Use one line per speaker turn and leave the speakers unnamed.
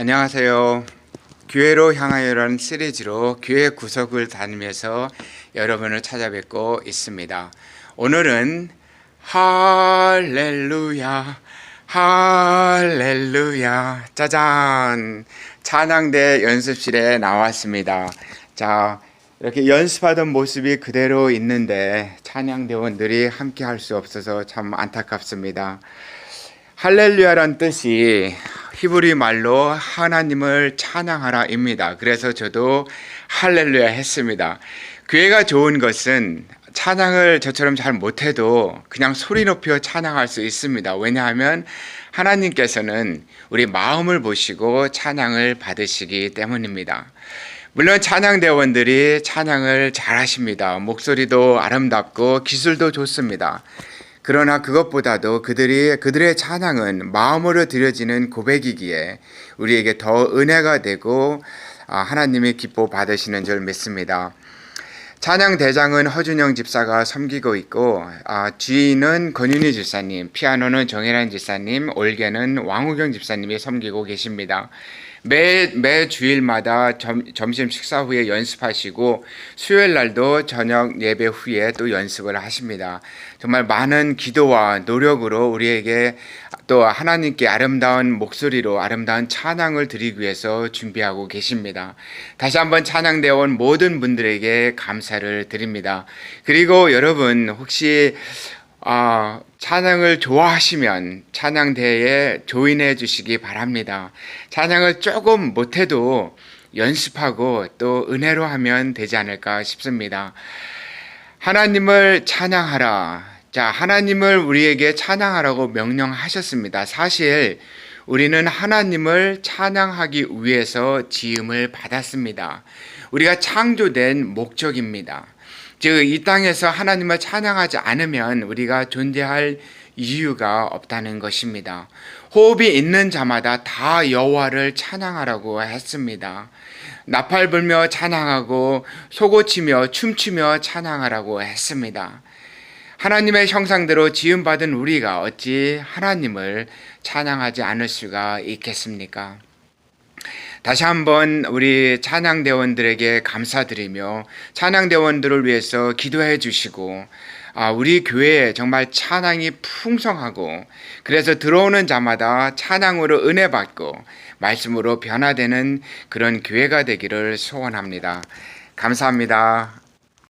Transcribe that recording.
안녕하세요. 교회로 향하여라는 시리즈로 교회 구석을 다니면서 여러분을 찾아뵙고 있습니다. 오늘은 할렐루야, 할렐루야, 짜잔! 찬양대 연습실에 나왔습니다. 자, 이렇게 연습하던 모습이 그대로 있는데 찬양대원들이 함께 할 수 없어서 참 안타깝습니다. 할렐루야란 뜻이 히브리 말로 하나님을 찬양하라입니다. 그래서 저도 할렐루야 했습니다. 교회가 좋은 것은 찬양을 저처럼 잘 못해도 그냥 소리 높여 찬양할 수 있습니다. 왜냐하면 하나님께서는 우리 마음을 보시고 찬양을 받으시기 때문입니다. 물론 찬양대원들이 찬양을 잘 하십니다. 목소리도 아름답고 기술도 좋습니다. 그러나 그것보다도 그들이 그들의 찬양은 마음으로 드려지는 고백이기에 우리에게 더 은혜가 되고 아, 하나님이 기뻐 받으시는 줄 믿습니다. 찬양 대장은 허준영 집사가 섬기고 있고 아, 주인은 권윤희 집사님, 피아노는 정혜란 집사님, 올개는 왕우경 집사님이 섬기고 계십니다. 매, 매 주일마다 점, 점심 식사 후에 연습하시고 수요일 날도 저녁 예배 후에 또 연습을 하십니다. 정말 많은 기도와 노력으로 우리에게 또 하나님께 아름다운 목소리로 아름다운 찬양을 드리기 위해서 준비하고 계십니다. 다시 한번 찬양되어 온 모든 분들에게 감사를 드립니다. 그리고 여러분 혹시 아, 찬양을 좋아하시면 찬양대에 조인해 주시기 바랍니다. 찬양을 조금 못해도 연습하고 또 은혜로 하면 되지 않을까 싶습니다. 하나님을 찬양하라. 자, 하나님을 우리에게 찬양하라고 명령하셨습니다. 사실 우리는 하나님을 찬양하기 위해서 지음을 받았습니다. 우리가 창조된 목적입니다. 즉, 이 땅에서 하나님을 찬양하지 않으면 우리가 존재할 이유가 없다는 것입니다. 호흡이 있는 자마다 다 여호와를 찬양하라고 했습니다. 나팔 불며 찬양하고 소고치며 춤추며 찬양하라고 했습니다. 하나님의 형상대로 지음받은 우리가 어찌 하나님을 찬양하지 않을 수가 있겠습니까? 다시 한번 우리 찬양대원들에게 감사드리며 찬양대원들을 위해서 기도해 주시고 아, 우리 교회에 정말 찬양이 풍성하고 그래서 들어오는 자마다 찬양으로 은혜 받고 말씀으로 변화되는 그런 교회가 되기를 소원합니다. 감사합니다.